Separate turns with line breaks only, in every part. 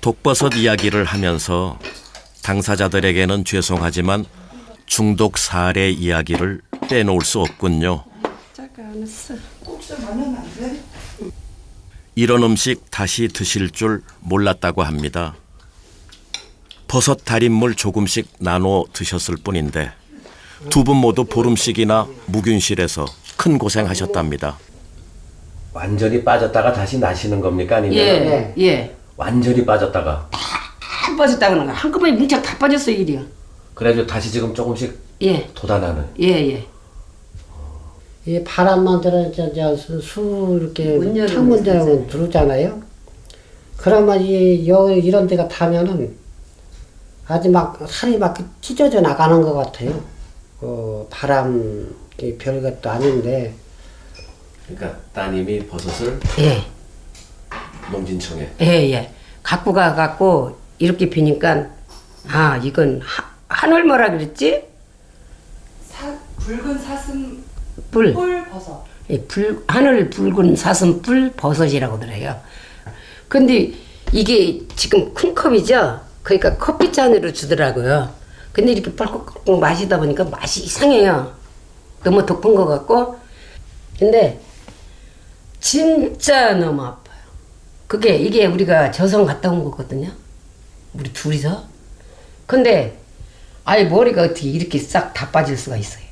독버섯 이야기를 하면서 당사자들에게는 죄송하지만 중독 사례 이야기를 빼놓을 수 없군요. 이런 음식 다시 드실 줄 몰랐다고 합니다. 버섯 달인물 조금씩 나눠 드셨을 뿐인데 두 분 모두 보름씩이나 묵윤실에서 큰 고생하셨답니다.
완전히 빠졌다가 다시 나시는 겁니까? 아니면
예, 예.
완전히 빠졌다가
다 빠졌다는 거. 한꺼번에 뭉짝 다 빠졌어요, 일이요.
그래가지고 다시 지금 조금씩
예,
돋아나는
예, 예.
이 바람만 들어 저수 이렇게
문 열으면
창문 열면 들어오잖아요. 그러면 이 여, 이런 데가 타면은 아주 막 살이 막 찢어져 나가는 것 같아요. 그 바람 이 별 것도 아닌데
그러니까 따님이 버섯을
예,
농진청에
예, 예. 갖고 가 갖고 이렇게 비니까 아 이건 하, 하늘 뭐라 그랬지?
사, 붉은 사슴
불.
뿔 버섯.
예, 불 하늘 붉은 사슴뿔 버섯이라고 그래요. 근데 이게 지금 큰 컵이죠. 그러니까 커피 잔으로 주더라고요. 근데 이렇게 뻘꺽뻘꺽 마시다 보니까 맛이 이상해요. 너무 독한 것 같고. 근데 진짜 너무 아파요. 그게 이게 우리가 저성 갔다 온 거거든요. 우리 둘이서. 근데 아예 머리가 어떻게 이렇게 싹 다 빠질 수가 있어요.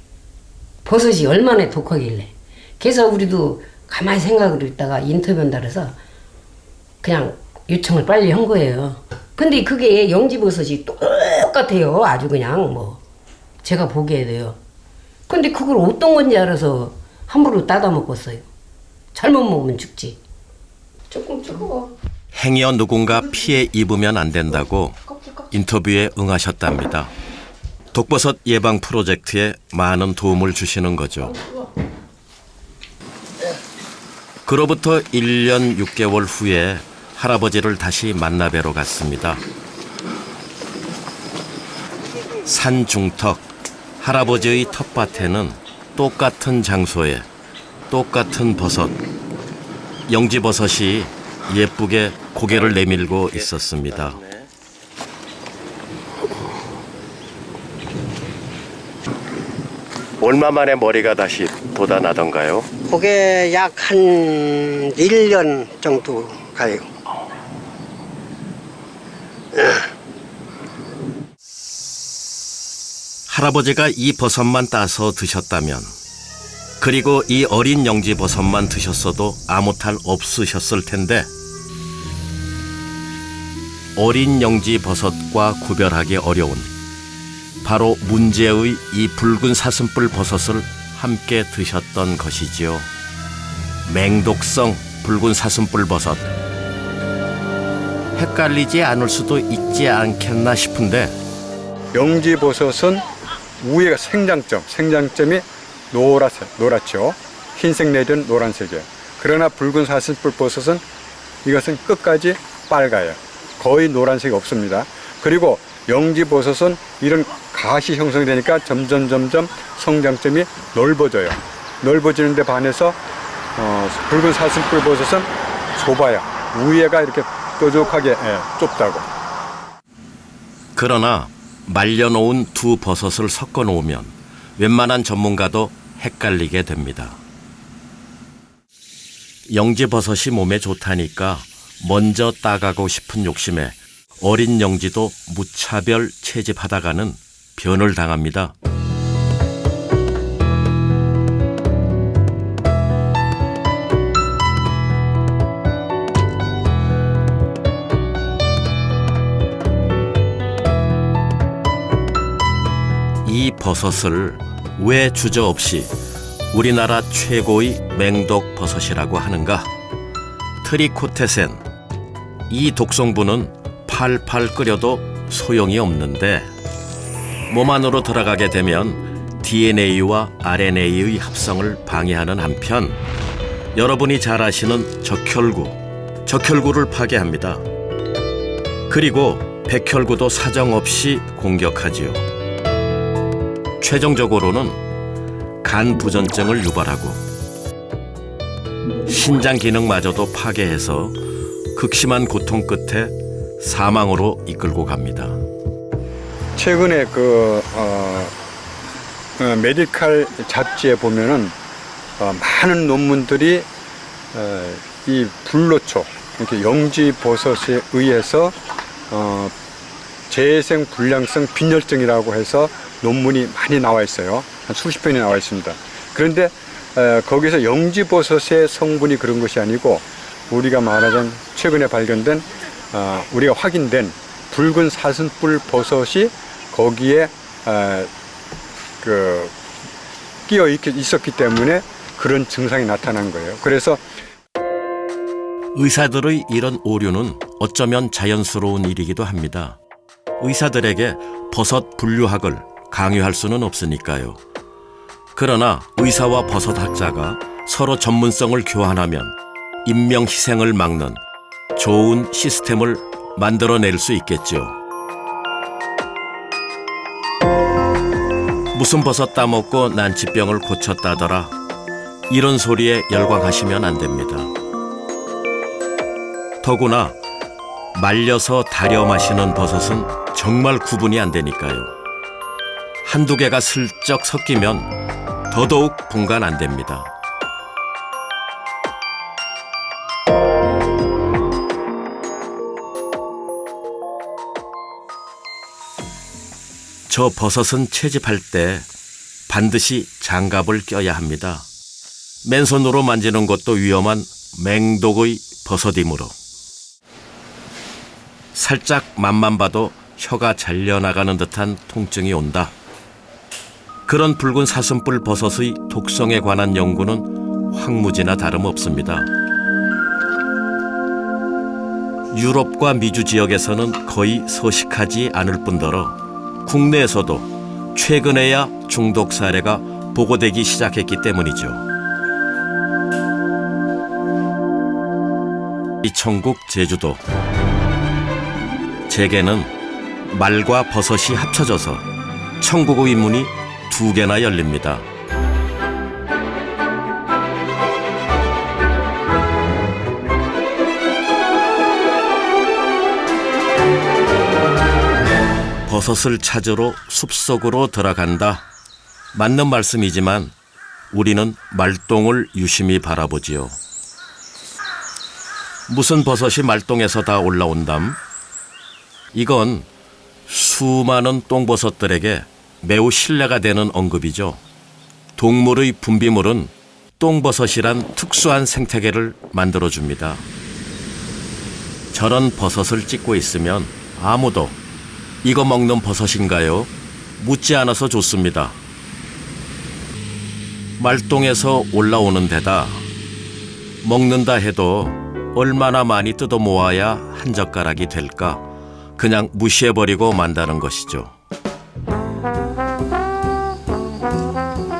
버섯이 얼마나 독하길래. 그래서 우리도 가만히 생각을 있다가 인터뷰한다 그래서 그냥 요청을 빨리 한 거예요. 근데 그게 영지버섯이 똑같아요. 아주 그냥 뭐 제가 보기에도요. 근데 그걸 어떤 건지 알아서 함부로 따다 먹었어요. 잘못 먹으면 죽지. 조금 뜨거워.
행여 누군가 피해 입으면 안 된다고 인터뷰에 응하셨답니다. 독버섯 예방 프로젝트에 많은 도움을 주시는 거죠. 그로부터 1년 6개월 후에 할아버지를 다시 만나뵈러 갔습니다. 산 중턱 할아버지의 텃밭에는 똑같은 장소에 똑같은 버섯 영지버섯이 예쁘게 고개를 내밀고 있었습니다. 얼마 만에 머리가 다시 돋아나던가요?
그게 약 한 1년 정도 가요.
할아버지가 이 버섯만 따서 드셨다면 그리고 이 어린 영지 버섯만 드셨어도 아무 탈 없으셨을 텐데 어린 영지 버섯과 구별하기 어려운 바로 문제의 이 붉은 사슴뿔 버섯을 함께 드셨던 것이지요. 맹독성 붉은 사슴뿔 버섯. 헷갈리지 않을 수도 있지 않겠나 싶은데
영지버섯은 위에가 생장점, 생장점이 노랗어, 노랗죠. 흰색 내지는 노란색이에요. 그러나 붉은 사슴뿔 버섯은 이것은 끝까지 빨가요. 거의 노란색이 없습니다. 그리고 영지버섯은 이런 가시 형성되니까 점점 점점 성장점이 넓어져요. 넓어지는데 반해서 어, 붉은 사슴뿔 버섯은 좁아요. 위에가 이렇게 뾰족하게 예, 좁다고.
그러나 말려놓은 두 버섯을 섞어 놓으면 웬만한 전문가도 헷갈리게 됩니다. 영지버섯이 몸에 좋다니까 먼저 따가고 싶은 욕심에 어린 영지도 무차별 채집하다가는 변을 당합니다. 버섯을 왜 주저없이 우리나라 최고의 맹독 버섯이라고 하는가? 트리코테센. 이 독성분은 팔팔 끓여도 소용이 없는데 몸 안으로 들어가게 되면 DNA와 RNA의 합성을 방해하는 한편 여러분이 잘 아시는 적혈구, 적혈구를 파괴합니다. 그리고 백혈구도 사정없이 공격하지요. 최종적으로는 간 부전증을 유발하고 신장 기능마저도 파괴해서 극심한 고통 끝에 사망으로 이끌고 갑니다.
최근에 그 어, 어, 메디칼 잡지에 보면은 어, 많은 논문들이 어, 이 불로초 이렇게 영지 버섯에 의해서 어, 재생 불량성 빈혈증이라고 해서 논문이 많이 나와 있어요. 한 수십 편이 나와 있습니다. 그런데 어, 거기서 영지 버섯의 성분이 그런 것이 아니고 우리가 말하자면 최근에 발견된 어, 우리가 확인된 붉은 사슴뿔 버섯이 거기에 어, 그 끼어 있- 있었기 때문에 그런 증상이 나타난 거예요. 그래서
의사들의 이런 오류는 어쩌면 자연스러운 일이기도 합니다. 의사들에게 버섯 분류학을 강요할 수는 없으니까요. 그러나 의사와 버섯학자가 서로 전문성을 교환하면 인명 희생을 막는 좋은 시스템을 만들어낼 수 있겠죠. 무슨 버섯 따먹고 난치병을 고쳤다더라. 이런 소리에 열광하시면 안 됩니다. 더구나 말려서 달여 마시는 버섯은 정말 구분이 안 되니까요. 한두 개가 슬쩍 섞이면 더더욱 분간 안 됩니다. 저 버섯은 채집할 때 반드시 장갑을 껴야 합니다. 맨손으로 만지는 것도 위험한 맹독의 버섯이므로 살짝 맛만 봐도 혀가 잘려나가는 듯한 통증이 온다. 그런 붉은 사슴뿔 버섯의 독성에 관한 연구는 황무지나 다름없습니다. 유럽과 미주 지역에서는 거의 서식하지 않을 뿐더러 국내에서도 최근에야 중독 사례가 보고되기 시작했기 때문이죠. 이 천국 제주도 제게는 말과 버섯이 합쳐져서 천국의 문이 두 개나 열립니다. 버섯을 찾으러 숲속으로 들어간다. 맞는 말씀이지만 우리는 말똥을 유심히 바라보지요. 무슨 버섯이 말똥에서 다 올라온담? 이건 수많은 똥버섯들에게 매우 신뢰가 되는 언급이죠. 동물의 분비물은 똥버섯이란 특수한 생태계를 만들어줍니다. 저런 버섯을 찍고 있으면 아무도 이거 먹는 버섯인가요? 묻지 않아서 좋습니다. 말똥에서 올라오는 데다 먹는다 해도 얼마나 많이 뜯어 모아야 한 젓가락이 될까? 그냥 무시해버리고 만다는 것이죠.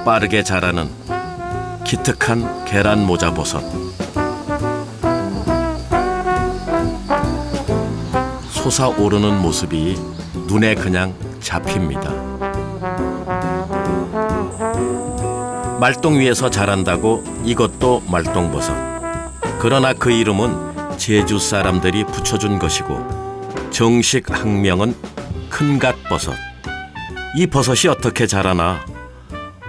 빠르게 자라는 기특한 계란 모자 버섯. 솟아오르는 모습이 눈에 그냥 잡힙니다. 말똥 위에서 자란다고 이것도 말똥버섯. 그러나 그 이름은 제주 사람들이 붙여준 것이고 정식 학명은 큰갓버섯. 이 버섯이 어떻게 자라나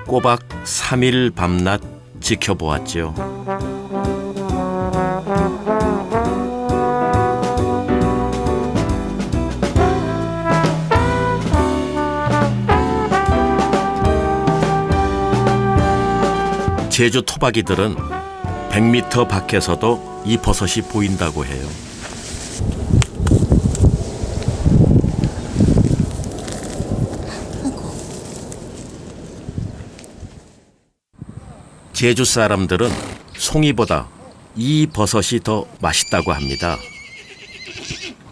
꼬박 3일 밤낮 지켜보았지요. 제주 토박이들은 100m 밖에서도 이 버섯이 보인다고 해요. 제주 사람들은 송이보다 이 버섯이 더 맛있다고 합니다.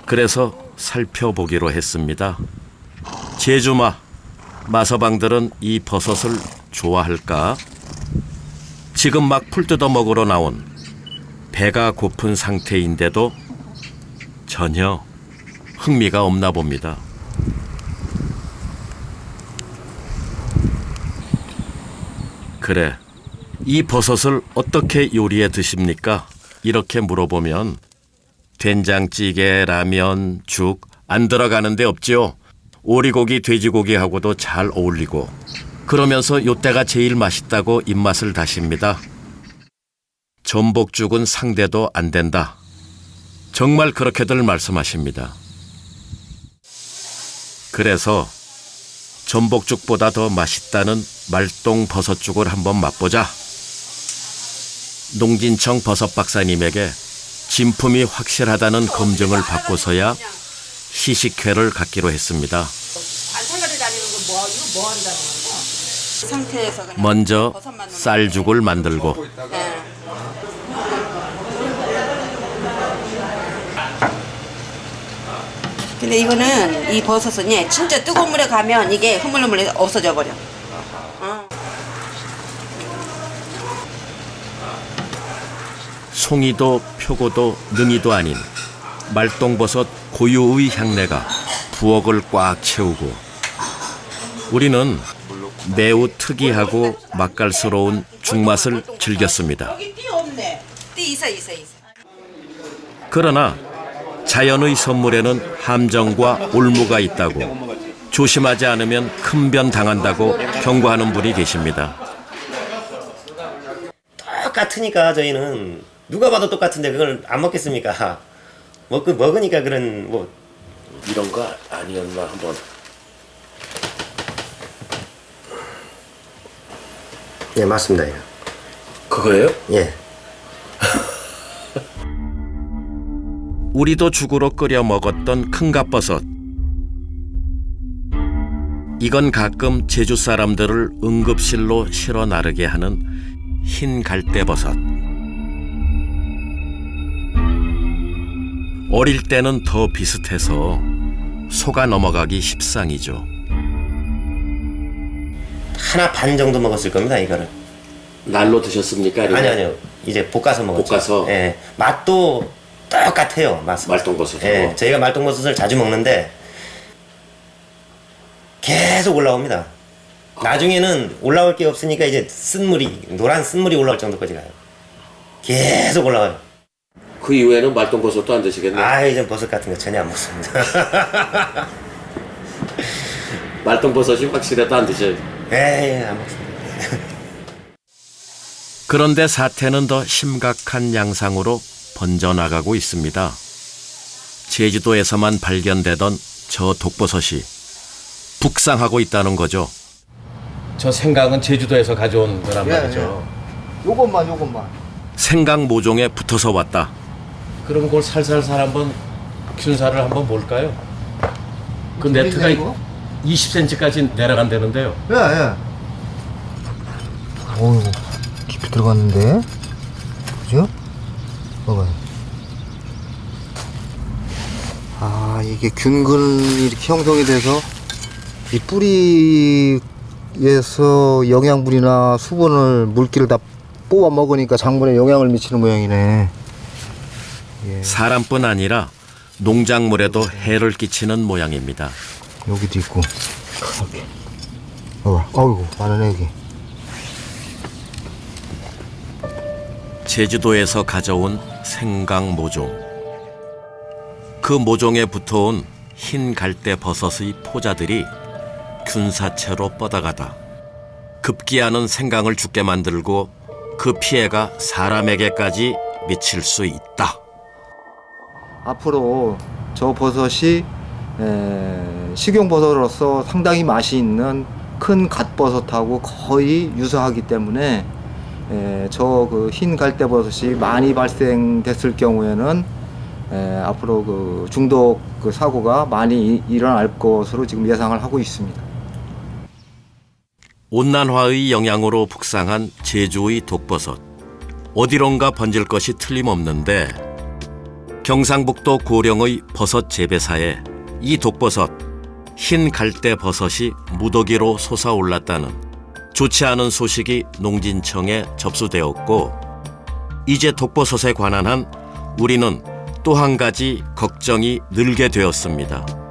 그래서 살펴보기로 했습니다. 제주마 마서방들은 이 버섯을 좋아할까? 지금 막 풀 뜯어 먹으러 나온 배가 고픈 상태인데도 전혀 흥미가 없나 봅니다. 그래, 이 버섯을 어떻게 요리해 드십니까? 이렇게 물어보면 된장찌개, 라면, 죽 안 들어가는 데 없지요. 오리고기, 돼지고기하고도 잘 어울리고 그러면서 요때가 제일 맛있다고 입맛을 다십니다. 전복죽은 상대도 안 된다. 정말 그렇게들 말씀하십니다. 그래서 전복죽보다 더 맛있다는 말똥 버섯죽을 한번 맛보자. 농진청 버섯 박사님에게 진품이 확실하다는 검증을 받고서야 시식회를 갖기로 했습니다.
상태에서 그냥
먼저 쌀죽을 만들고
예. 근데 이거는 이 버섯은 예, 진짜 뜨거운 물에 가면 이게 흐물흐물해 없어져 버려.
송이도 표고도 능이도 아닌 말똥버섯 고유의 향내가 부엌을 꽉 채우고 우리는 매우 특이하고 맛깔스러운 죽맛을 즐겼습니다. 그러나 자연의 선물에는 함정과 올무가 있다고 조심하지 않으면 큰 변 당한다고 경고하는 분이 계십니다.
똑같으니까 저희는 누가 봐도 똑같은데 그걸 안 먹겠습니까? 먹 먹으니까 그런 뭐
이런 거 아니었나 한번
예 맞습니다. 예.
그거예요?
예.
우리도 죽으로 끓여 먹었던 큰갑버섯. 이건 가끔 제주 사람들을 응급실로 실어 나르게 하는 흰 갈대버섯. 어릴 때는 더 비슷해서 속아 넘어가기 십상이죠.
하나 반 정도 먹었을 겁니다 이거를.
날로 드셨습니까?
아니 아니요. 이제 볶아서 먹었죠.
볶아서?
예. 맛도 똑같아요. 맛.
말똥버섯하고?
예. 저희가 말똥버섯을 자주 먹는데 계속 올라옵니다. 나중에는 올라올 게 없으니까 이제 쓴물이 노란 쓴물이 올라올 정도까지 가요. 계속 올라와요.
그 이후에는 말똥버섯도 안 드시겠네 요.
아 이제 버섯 같은 거 전혀 안 먹습니다.
말똥버섯이 확실해도 안 드셔요.
에이 안 먹습니다.
그런데 사태는 더 심각한 양상으로 번져나가고 있습니다. 제주도에서만 발견되던 저 독버섯이 북상하고 있다는 거죠. 저 생강은 제주도에서 가져온 거란 말이죠.
요것만 요것만
생강 모종에 붙어서 왔다. 그럼 그걸 살살살 한번 균사를 한번 볼까요? 그 네트가
이거?
20cm까지 내려간다는데요.
예 예 어이구 깊이 들어갔는데 그죠? 봐봐요 아 이게 균근이 이렇게 형성이 돼서 이 뿌리에서 영양분이나 수분을 물기를 다 뽑아 먹으니까 장분에 영향을 미치는 모양이네
사람뿐 아니라 농작물에도 해를 끼치는 모양입니다.
여기도 있고 이렇게 봐봐 어이구 많은 애기
제주도에서 가져온 생강 모종. 그 모종에 붙어온 흰 갈대 버섯의 포자들이 균사체로 뻗어가다 급기야는 생강을 죽게 만들고 그 피해가 사람에게까지 미칠 수 있다.
앞으로 저 버섯이 에, 식용버섯으로서 상당히 맛이 있는 큰 갓버섯하고 거의 유사하기 때문에 저 그 흰 갈대버섯이 많이 발생됐을 경우에는 에, 앞으로 그 중독 그 사고가 많이 이- 일어날 것으로 지금 예상을 하고 있습니다.
온난화의 영향으로 북상한 제주의 독버섯. 어디론가 번질 것이 틀림없는데 경상북도 고령의 버섯 재배사에 이 독버섯 흰 갈대 버섯이 무더기로 솟아올랐다는 좋지 않은 소식이 농진청에 접수되었고 이제 독버섯에 관한 한 우리는 또 한 가지 걱정이 늘게 되었습니다.